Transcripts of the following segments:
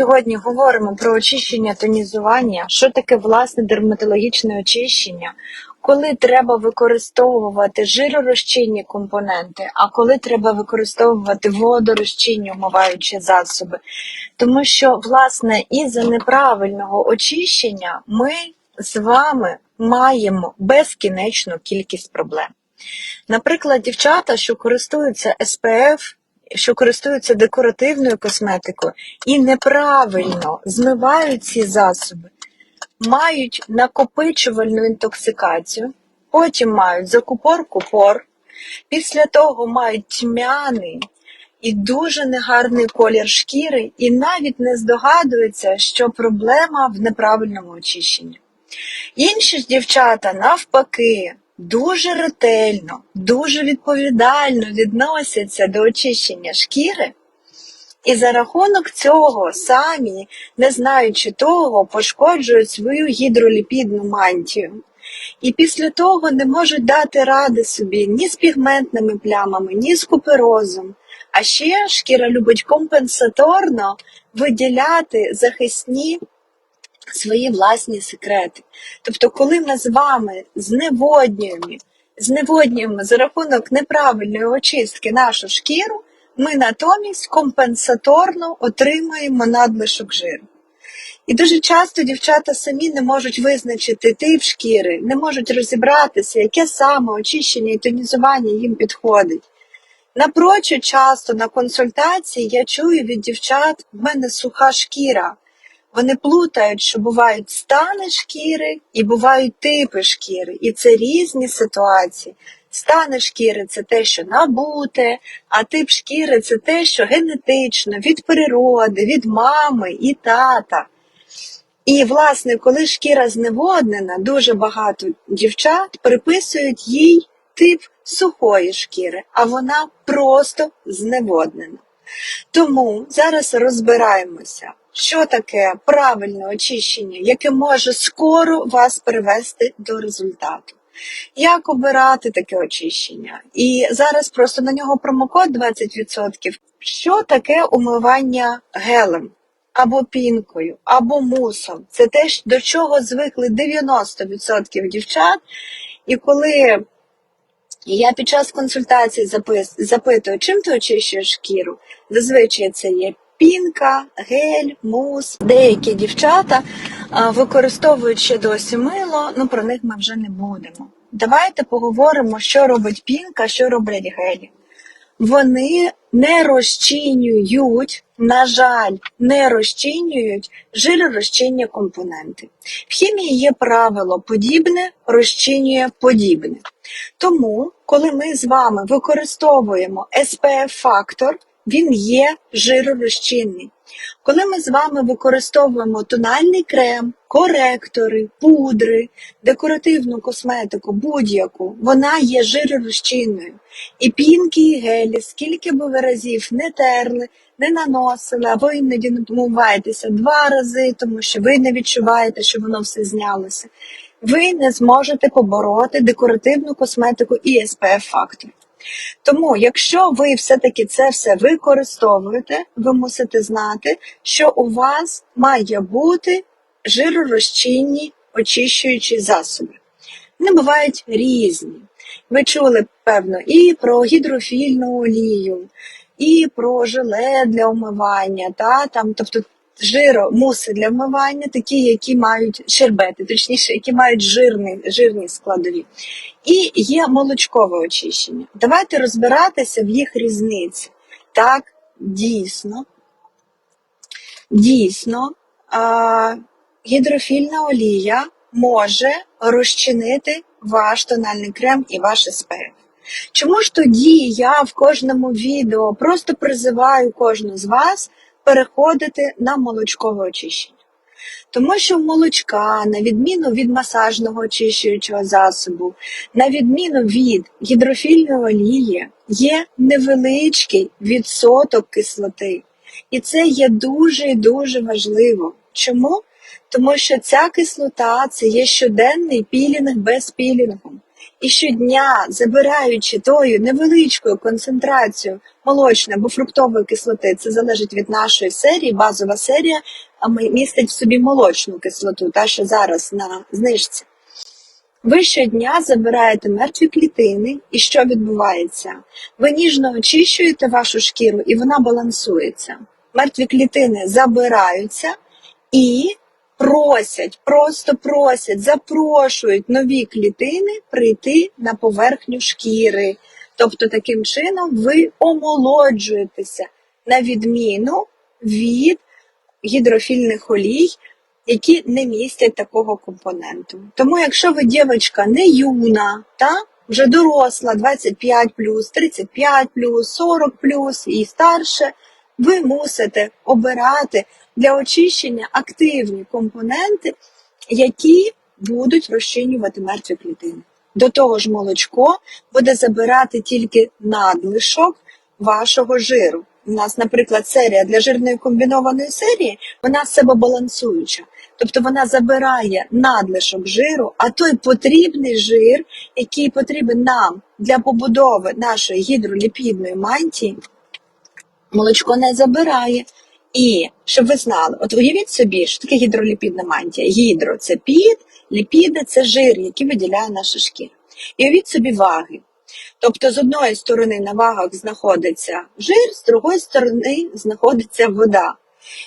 сьогодні говоримо про очищення тонізування. Що таке власне дерматологічне очищення? Коли треба використовувати жиророзчинні компоненти, а коли треба використовувати водорозчинні умиваючі засоби. Тому що, власне, із-за неправильного очищення ми з вами маємо безкінечну кількість проблем. Наприклад, дівчата, що користуються СПФ, що користуються декоративною косметикою і неправильно змивають ці засоби, мають накопичувальну інтоксикацію, потім мають закупорку пор, після того мають тьмяний і дуже негарний колір шкіри, і навіть не здогадуються, що проблема в неправильному очищенні. Інші ж дівчата навпаки дуже ретельно, дуже відповідально відносяться до очищення шкіри, і за рахунок цього самі, не знаючи того, пошкоджують свою гідроліпідну мантію. І після того не можуть дати ради собі ні з пігментними плямами, ні з куперозом. А ще шкіра любить компенсаторно виділяти захисні свої власні секрети. Тобто, коли ми з вами зневоднюємо, зневоднюємо за рахунок неправильної очистки нашу шкіру, ми натомість компенсаторно отримуємо надлишок жиру. І дуже часто дівчата самі не можуть визначити тип шкіри, не можуть розібратися, яке саме очищення і тонізування їм підходить. Напрочуд часто на консультації я чую від дівчат, в мене суха шкіра. Вони плутають, що бувають стани шкіри і бувають типи шкіри. І це різні ситуації. Стани шкіри це те, що набуте, а тип шкіри це те, що генетично, від природи, від мами і тата. І, власне, коли шкіра зневоднена, дуже багато дівчат приписують їй тип сухої шкіри, а вона просто зневоднена. Тому зараз розбираємося, що таке правильне очищення, яке може скоро вас привести до результату. Як обирати таке очищення? І зараз просто на нього промокод 20%. Що таке умивання гелем? Або пінкою, або мусом. Це те, до чого звикли 90% дівчат. І коли я під час консультації запитую, чим ти очищуєш шкіру, зазвичай це є пінка, гель, мус. Деякі дівчата використовують ще досі мило, ну про них ми вже не будемо. Давайте поговоримо, що робить пінка, що роблять гелі. Вони не розчинюють, на жаль, не розчинюють жиророзчинні компоненти. В хімії є правило подібне розчинює подібне. Тому, коли ми з вами використовуємо SPF-фактор, він є жиророзчинний. Коли ми з вами використовуємо тональний крем, коректори, пудри, декоративну косметику, будь-яку, вона є жиророзчинною. І пінки, і гелі, скільки би ви разів не терли, не наносили, або іноді не вмиваєтеся два рази, тому що ви не відчуваєте, що воно все знялося. Ви не зможете побороти декоративну косметику і SPF-фактор. Тому, якщо ви все-таки це все використовуєте, ви мусите знати, що у вас має бути жиророзчинні очищуючі засоби. Вони бувають різні. Ви чули, певно, і про гідрофільну олію, і про желе для умивання, та, там, тобто жиро, муси для вмивання, такі, які мають щербети, точніше, які мають жирні, жирні складові. І є молочкове очищення. Давайте розбиратися в їх різниці. Так, дійсно, дійсно, а, гідрофільна олія може розчинити ваш тональний крем і ваш SPF. Чому ж тоді я в кожному відео просто призиваю кожну з вас переходити на молочкове очищення? Тому що в молочка, на відміну від масажного очищуючого засобу, на відміну від гідрофільної олії, є невеличкий відсоток кислоти. І це є дуже і дуже важливо. Чому? Тому що ця кислота це є щоденний пілінг без пілінгу. І щодня, забираючи тою невеличкою концентрацією молочної або фруктової кислоти, це залежить від нашої серії, базова серія а містить в собі молочну кислоту, та що зараз на знижці. Ви щодня забираєте мертві клітини, і що відбувається? Ви ніжно очищуєте вашу шкіру, і вона балансується. Мертві клітини забираються і просять, просто просять, запрошують нові клітини прийти на поверхню шкіри. Тобто, таким чином ви омолоджуєтеся на відміну від гідрофільних олій, які не містять такого компоненту. Тому, якщо ви дівчинка не юна, та вже доросла 25 35 40 і старше, ви мусите обирати для очищення активні компоненти, які будуть розчинювати мертві клітини. До того ж, молочко буде забирати тільки надлишок вашого жиру. У нас, наприклад, серія для жирної комбінованої серії, вона себобалансуюча. Тобто вона забирає надлишок жиру, а той потрібний жир, який потрібен нам для побудови нашої гідроліпідної мантії, молочко не забирає. І щоб ви знали, от уявіть собі, що таке гідроліпідна мантія. Гідро це під, ліпіди це жир, який виділяє наша шкіра. І уявіть собі ваги. Тобто, з одної сторони на вагах знаходиться жир, з другої сторони знаходиться вода.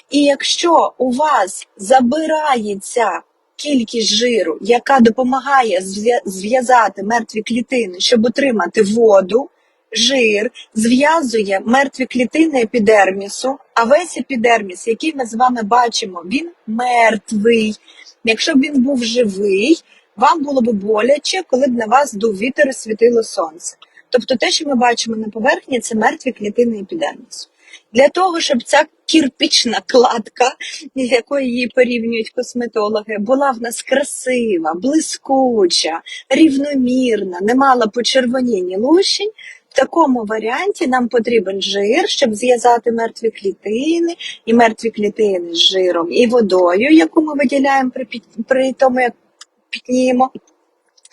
І якщо у вас забирається кількість жиру, яка допомагає зв'язати мертві клітини, щоб отримати воду, жир зв'язує мертві клітини епідермісу, а весь епідерміс, який ми з вами бачимо, він мертвий. Якщо б він був живий, вам було б боляче, коли б на вас дув вітер і світило сонце. Тобто те, що ми бачимо на поверхні, це мертві клітини епідермісу. Для того, щоб ця кірпічна кладка, якою її порівнюють косметологи, була в нас красива, блискуча, рівномірна, не мала почервоніння лущень, в такому варіанті нам потрібен жир, щоб зв'язати мертві клітини, і мертві клітини з жиром і водою, яку ми виділяємо при, при тому, як пітніємо.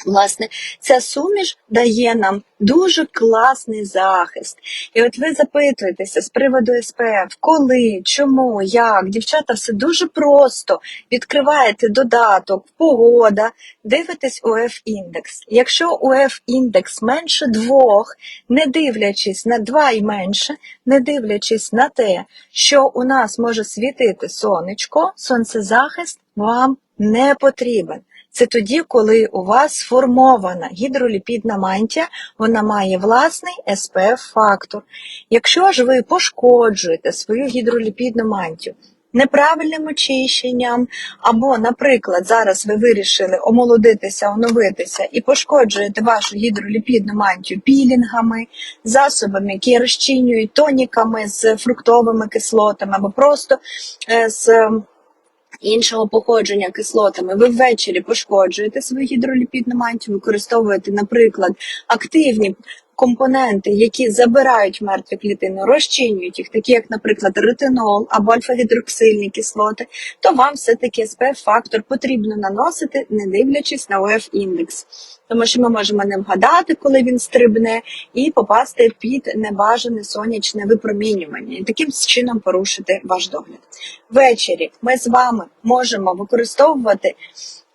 Власне, ця суміш дає нам дуже класний захист. І от ви запитуєтеся з приводу СПФ, коли, чому, як. Дівчата, все дуже просто. Відкриваєте додаток, погода, дивитесь УФ індекс. Якщо УФ індекс менше двох, не дивлячись на два і менше, не дивлячись на те, що у нас може світити сонечко, сонцезахист вам не потрібен. Це тоді, коли у вас сформована гідроліпідна мантія, вона має власний SPF-фактор. Якщо ж ви пошкоджуєте свою гідроліпідну мантію неправильним очищенням, або, наприклад, зараз ви вирішили омолодитися, оновитися і пошкоджуєте вашу гідроліпідну мантію пілінгами, засобами, які розчинюють тоніками з фруктовими кислотами, або просто е, з іншого походження кислотами, ви ввечері пошкоджуєте свою гідроліпідну мантію, використовуєте, наприклад, активні компоненти, які забирають мертві клітини, розчинюють їх, такі як, наприклад, ретинол або альфа-гідроксильні кислоти, то вам все-таки SPF-фактор потрібно наносити, не дивлячись на ОФ-індекс. Тому що ми можемо не вгадати, коли він стрибне, і попасти під небажане сонячне випромінювання, і таким чином порушити ваш догляд. Ввечері ми з вами можемо використовувати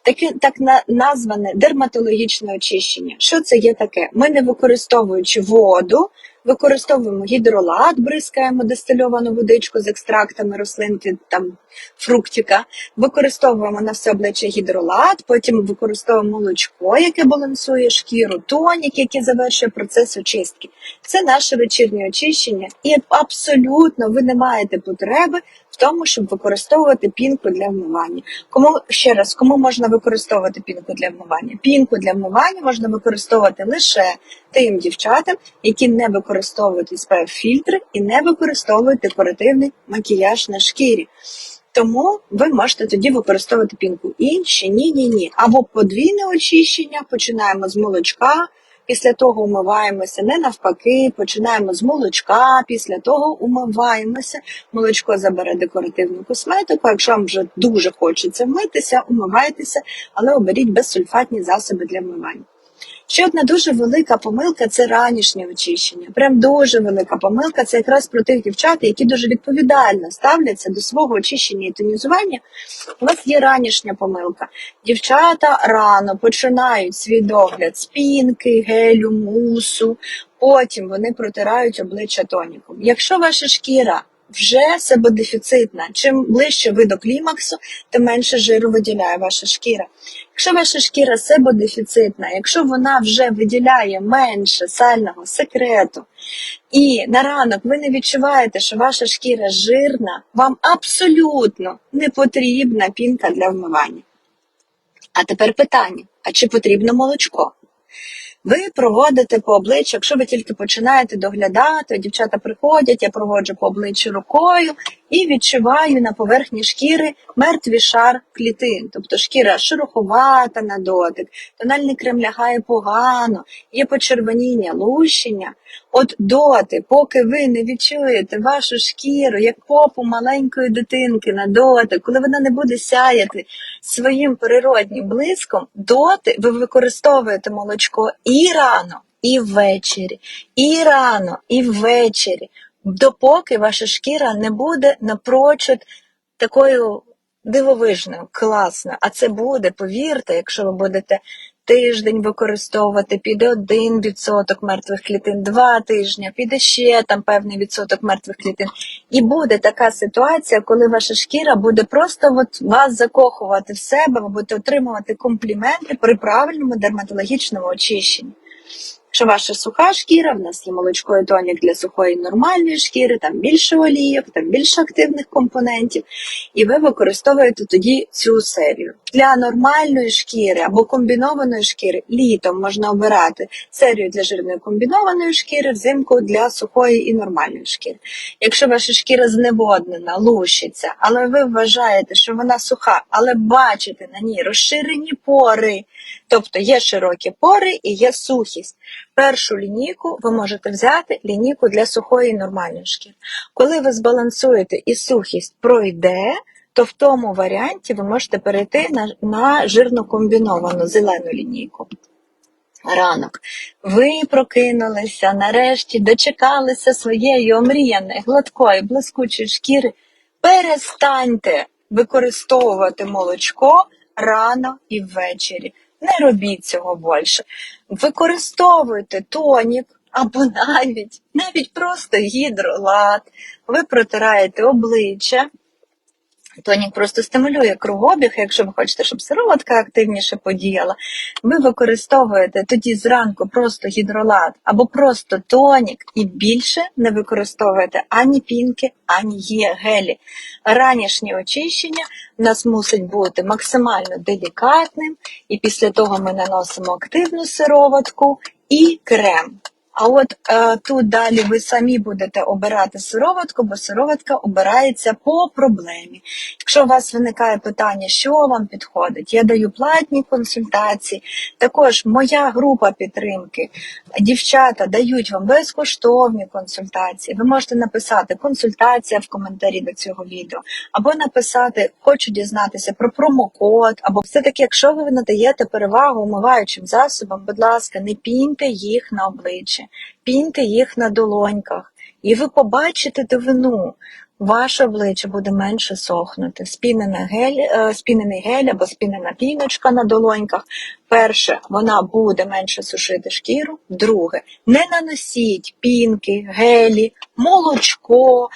таке так на- назване дерматологічне очищення. Що це є таке? Ми не використовуючи воду, використовуємо гідролат, бризкаємо дистильовану водичку з екстрактами рослинки, там фруктика, використовуємо на все обличчя гідролат, потім використовуємо молочко, яке балансує шкіру, тонік, який завершує процес очистки. Це наше вечірнє очищення, і абсолютно ви не маєте потреби в тому, щоб використовувати пінку для вмивання. Кому ще раз, кому можна використовувати пінку для вмивання? Пінку для вмивання можна використовувати лише тим дівчатам, які не використовують SPF фільтри і не використовують декоративний макіяж на шкірі. Тому ви можете тоді використовувати пінку. Інші ні, ні, ні. Або подвійне очищення, починаємо з молочка. Після того умиваємося не навпаки, починаємо з молочка, після того умиваємося. Молочко забере декоративну косметику. Якщо вам вже дуже хочеться вмитися, умивайтеся, але оберіть безсульфатні засоби для вмивання. Ще одна дуже велика помилка це ранішнє очищення. Прям дуже велика помилка. Це якраз про тих дівчат, які дуже відповідально ставляться до свого очищення і тонізування. У вас є ранішня помилка. Дівчата рано починають свій догляд з пінки, гелю, мусу. Потім вони протирають обличчя тоніком. Якщо ваша шкіра вже себодефіцитна, чим ближче ви до клімаксу, тим менше жиру виділяє ваша шкіра. Якщо ваша шкіра себодефіцитна, якщо вона вже виділяє менше сального секрету, і на ранок ви не відчуваєте, що ваша шкіра жирна, вам абсолютно не потрібна пінка для вмивання. А тепер питання: а чи потрібно молочко? Ви проводите по обличчю, якщо ви тільки починаєте доглядати, дівчата приходять, я проводжу по обличчю рукою і відчуваю на поверхні шкіри мертвий шар клітин. Тобто шкіра шероховата на дотик, тональний крем лягає погано, є почервоніння, лущення. От доти, поки ви не відчуєте вашу шкіру як попу маленької дитинки на дотик, коли вона не буде сяяти своїм природнім блиском, доти ви використовуєте молочко і рано, і ввечері, і рано, і ввечері, допоки ваша шкіра не буде напрочуд такою дивовижною, класною. А це буде, повірте, якщо ви будете тиждень використовувати, піде один відсоток мертвих клітин, два тижні, піде ще там певний відсоток мертвих клітин. І буде така ситуація, коли ваша шкіра буде просто от вас закохувати в себе, ви будете отримувати компліменти при правильному дерматологічному очищенні. Якщо ваша суха шкіра, в нас є молочко і тонік для сухої нормальної шкіри, там більше олійок, там більше активних компонентів, і ви використовуєте тоді цю серію. Для нормальної шкіри або комбінованої шкіри літом можна обирати серію для жирної комбінованої шкіри, взимку для сухої і нормальної шкіри. Якщо ваша шкіра зневоднена, лущиться, але ви вважаєте, що вона суха, але бачите на ній розширені пори, тобто є широкі пори і є сухість. Першу лінійку ви можете взяти лінійку для сухої нормальної шкіри. Коли ви збалансуєте і сухість пройде, то в тому варіанті ви можете перейти на, на жирно комбіновану зелену лінійку. Ранок. Ви прокинулися, нарешті дочекалися своєї омріяної, гладкої, блискучої шкіри. Перестаньте використовувати молочко рано і ввечері. Не робіть цього більше. Використовуйте тонік або навіть, навіть просто гідролат. Ви протираєте обличчя. Тонік просто стимулює кровообіг, якщо ви хочете, щоб сироватка активніше подіяла, ви використовуєте тоді зранку просто гідролат або просто тонік і більше не використовуєте ані пінки, ані є гелі. Ранішнє очищення в нас мусить бути максимально делікатним, і після того ми наносимо активну сироватку і крем. А от е, тут далі ви самі будете обирати сироватку, бо сироватка обирається по проблемі. Якщо у вас виникає питання, що вам підходить, я даю платні консультації. Також моя група підтримки, дівчата дають вам безкоштовні консультації. Ви можете написати консультація в коментарі до цього відео, або написати Хочу дізнатися про промокод, або все-таки, якщо ви надаєте перевагу умиваючим засобам, будь ласка, не піньте їх на обличчя піньте їх на долоньках, і ви побачите дивину. Ваше обличчя буде менше сохнути. Спінена гель, е, спінений гель або спінена піночка на долоньках. Перше, вона буде менше сушити шкіру. Друге, не наносіть пінки, гелі, молочко,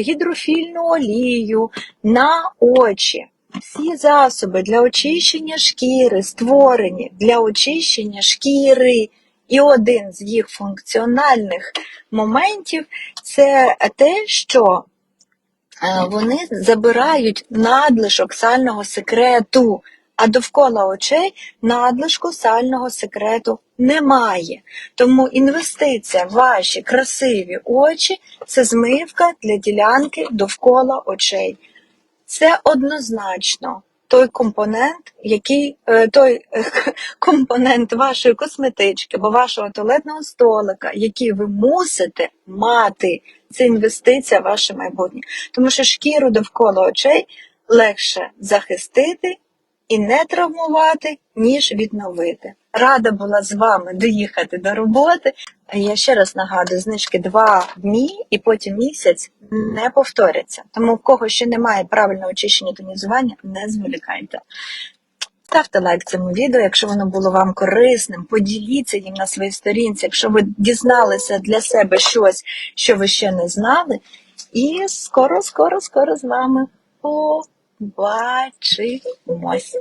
гідрофільну олію на очі. Всі засоби для очищення шкіри створені для очищення шкіри. І один з їх функціональних моментів це те, що е, вони забирають надлишок сального секрету, а довкола очей надлишку сального секрету немає. Тому інвестиція в ваші красиві очі це змивка для ділянки довкола очей. Це однозначно той компонент, який е, той компонент вашої косметички або вашого туалетного столика, який ви мусите мати. Це інвестиція в ваше майбутнє. Тому що шкіру довкола очей легше захистити і не травмувати, ніж відновити. Рада була з вами доїхати до роботи. Я ще раз нагадую, знижки два дні і потім місяць не повторяться. Тому в кого ще немає правильного очищення тонізування, не зволікайте. Ставте лайк цьому відео, якщо воно було вам корисним, поділіться їм на своїй сторінці, якщо ви дізналися для себе щось, що ви ще не знали. І скоро, скоро, скоро з вами побачимось.